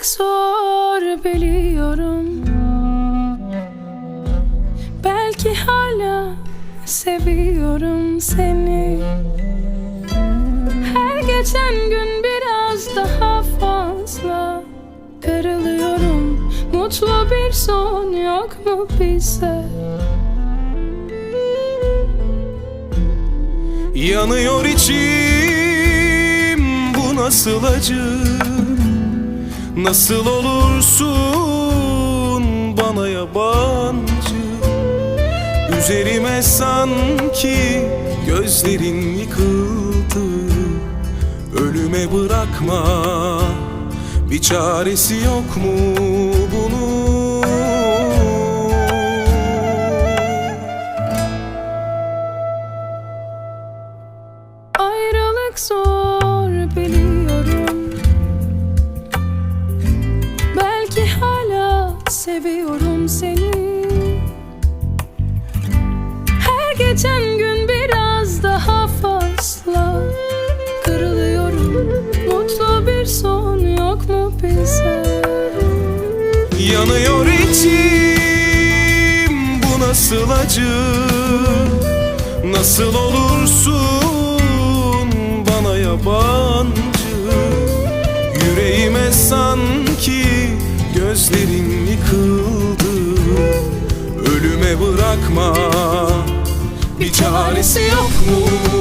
Ayrılık zor biliyorum. Belki hala seviyorum seni. Her geçen gün biraz daha fazla Kırılıyorum. Mutlu bir son yok mu bize? Yanıyor içim bu nasıl acı Nasıl olursun bana yabancı? Üzerime sanki gözlerin yıkıldı. Ölüme bırakma bir çaresi yok mu bunun? Ayrılık zor seviyorum seni. Her geçen gün biraz daha fazla Kırılıyorum. Mutlu bir son yok mu bize? Yanıyor içim bu nasıl acı? Nasıl olursun bana yabancı? Yüreğime sanki gözlerin bırakma. Bir çaresi yok mu